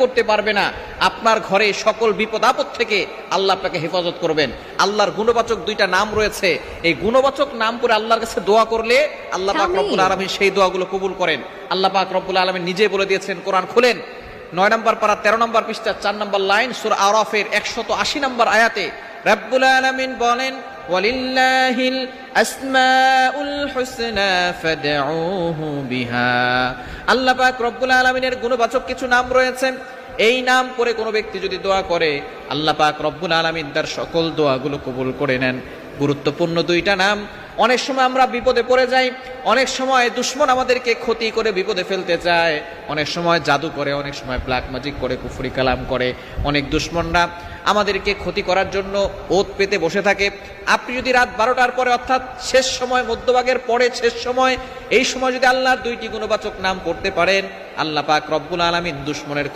করতে পারবে না। আপনার ঘরে সকল বিপদ আপদ থেকে আল্লাহ আপনাকে হেফাজত করবেন। আল্লাহর গুণবাচক দুইটা নাম রয়েছে। এই গুণবাচক নাম করে আল্লাহর কাছে দোয়া করলে আল্লাহ পাক। রব্বুল আলমী সেই দোয়াগুলো কবুল করেন। আল্লাহ পাক রব্বুল আলমী নিজে বলে দিয়েছেন কোরআন খুলেন। নয় নম্বর পারা তেরো নম্বর পৃষ্ঠা চার নম্বর লাইন সুর আরফের একশত আশি নম্বর আয়াতে রব্বুল আলমিন বলেন ওয়ালিল্লাহিল আসমাউল হুসনা ফাদউহু বিহা। আল্লাহ পাক রব্বুল আলমিনের গুণবাচক কিছু নাম রয়েছে। এই নাম করে কোনো ব্যক্তি যদি দোয়া করে, আল্লাহ পাক রব্বুল আলমিন তার সকল দোয়াগুলো কবুল করে নেন। গুরুত্বপূর্ণ দুইটা নাম। অনেক সময় আমরা বিপদে পড়ে যাই, অনেক সময় দুশ্মন আমাদেরকে ক্ষতি করে বিপদে ফেলতে চায়, অনেক সময় জাদু করে, অনেক সময় ব্ল্যাক ম্যাজিক করে, কুফরি কালাম করে। অনেক দুশ্মনরা আমাদেরকে ক্ষতি করার জন্য ওত পেতে বসে থাকে। আপনি যদি রাত বারোটার পরে, অর্থাৎ শেষ সময়, মধ্যভাগের পরে শেষ সময়, এই সময় যদি আল্লাহর দুইটি গুণবাচক নাম করতে পারেন, আল্লাহ পাক রব্বুল আলমিন দুশ্মনের